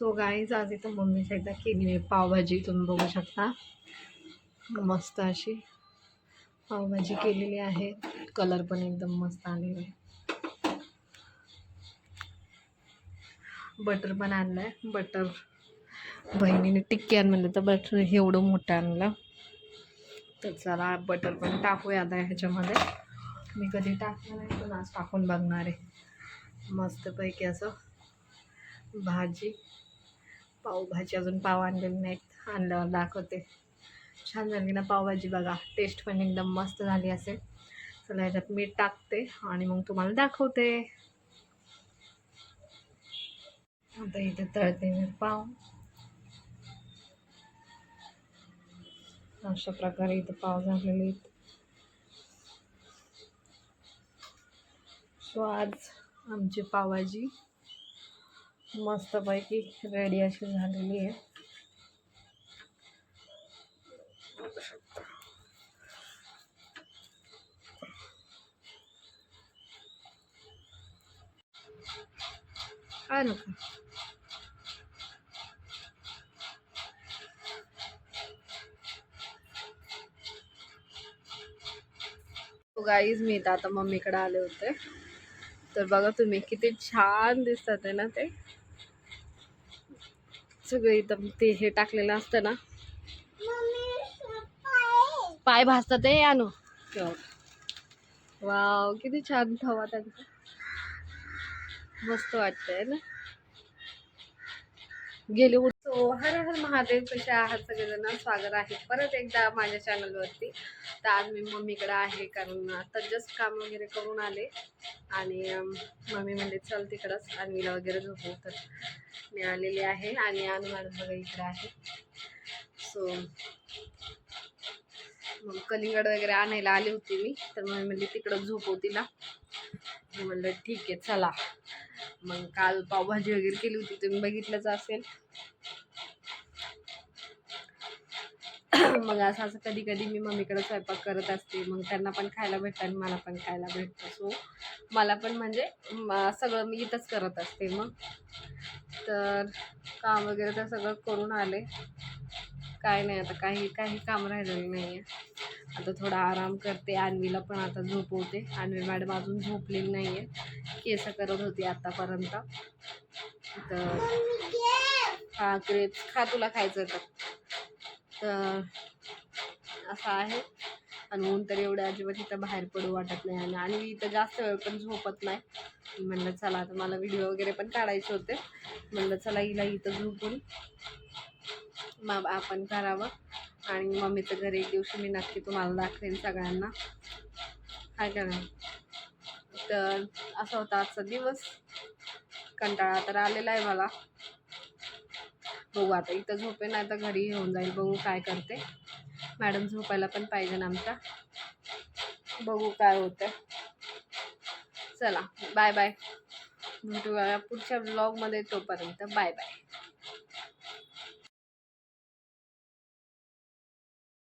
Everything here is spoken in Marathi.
सो गाईज आज इथं मम्मीच्या एकदा केली आहे पावभाजी. तुम्ही बघू शकता. मस्त अशी पावभाजी केलेली आहे. कलर पण एकदम मस्त आलेला आहे. बटर पण आणलं आहे बटर बहिणीने टिक्की आणलं तर बटर एवढं मोठं आणलं. तर चला बटर पण टाकूया आता ह्याच्यामध्ये. मी कधी टाकलं नाही पण आज टाकून बघणार आहे. मस्तपैकी असं भाजी. पावभाजी अजून पाव आणलेली नाहीत. आणल्यावर दाखवते. छान झाली ना पावभाजी बघा. टेस्ट पण एकदम मस्त झाली असेल. चला ह्याच्यात मीठ टाकते आणि मग तुम्हाला दाखवते. आता इथे तळते मी पाव. अशा प्रकारे इथं पाव झालेले आहेत. सो आज आमची पावभाजी. मस्तपैकी रेडी अशी झालेली आहे. काय नको गाईज मी इथं आता मम्मीकडे आले होते. तर बघा तुम्ही किती छान दिसतात आहे ना ते. सगळे एकदम ते हे टाकलेलं असतं ना. पाय भासतात ते आणू वाव किती छान थवा त्यांचा. मस्त वाटतंय ना. गेले सो हर हर महादेव कसे आहात सगळेजण? स्वागत आहे परत एकदा माझ्या चॅनलवरती. तर आज मी मम्मीकडे आहे कारण आता जस्ट काम वगैरे करून आले. आणि मम्मी म्हणले चल तिकडंच अन्वीला वगैरे झोपू तर मी आलेली आहे आणि अनु मॅडम बघा आहे. सो मग कलिंगड वगैरे आणायला आली होती मी. तर मग म्हणली तिकडं झोपव हो तिला. ना म्हणलं ठीक आहे चला. मग काल पावभाजी वगैरे केली होती तुम्ही बघितलंच असेल. मग असं असं कधी कधी मी मम्मीकडे स्वयंपाक करत असते. मग त्यांना पण खायला भेटतं आणि मला पण खायला भेटतं. सो मला पण म्हणजे सगळं मी इथंच करत असते मग. तर काम वगैरे तर सगळं करून आले. काय नाही आता काही काही काम राहिलेलं नाही आहे आता थोडा आराम करते आणवीला पण आता झोपवते. आणवी मॅडम अजून झोपलेली नाही आहे केस करत होती आत्तापर्यंत तर हा क्रेप्स खा तुला खायचं तर. तर असं आहे. आणि ऊन तर एवढं अजिबात इथं बाहेर पडू वाटत नाही. आणि आणि इथं जास्त वेळ पण झोपत नाही. म्हणलं चला आता मला व्हिडिओ वगैरे पण काढायचे होते. म्हणलं चला हिला इथं झोपून मग आपण करावं. आणि मम्मीचं घरी एक दिवशी मी नक्की तुम्हाला दाखवेन सगळ्यांना. काय करा तर असा होता आजचा दिवस. कंटाळा तर आलेला आहे मला. बघू आता इथं झोपे नाही तर घरी येऊन जाईल. बघू काय करते. मॅडम झोपायला पण पाहिजे ना आमच्या. बघू काय होतं चला बाय बाय भेटूया पुढच्या ब्लॉगमध्ये तोपर्यंत. Bye bye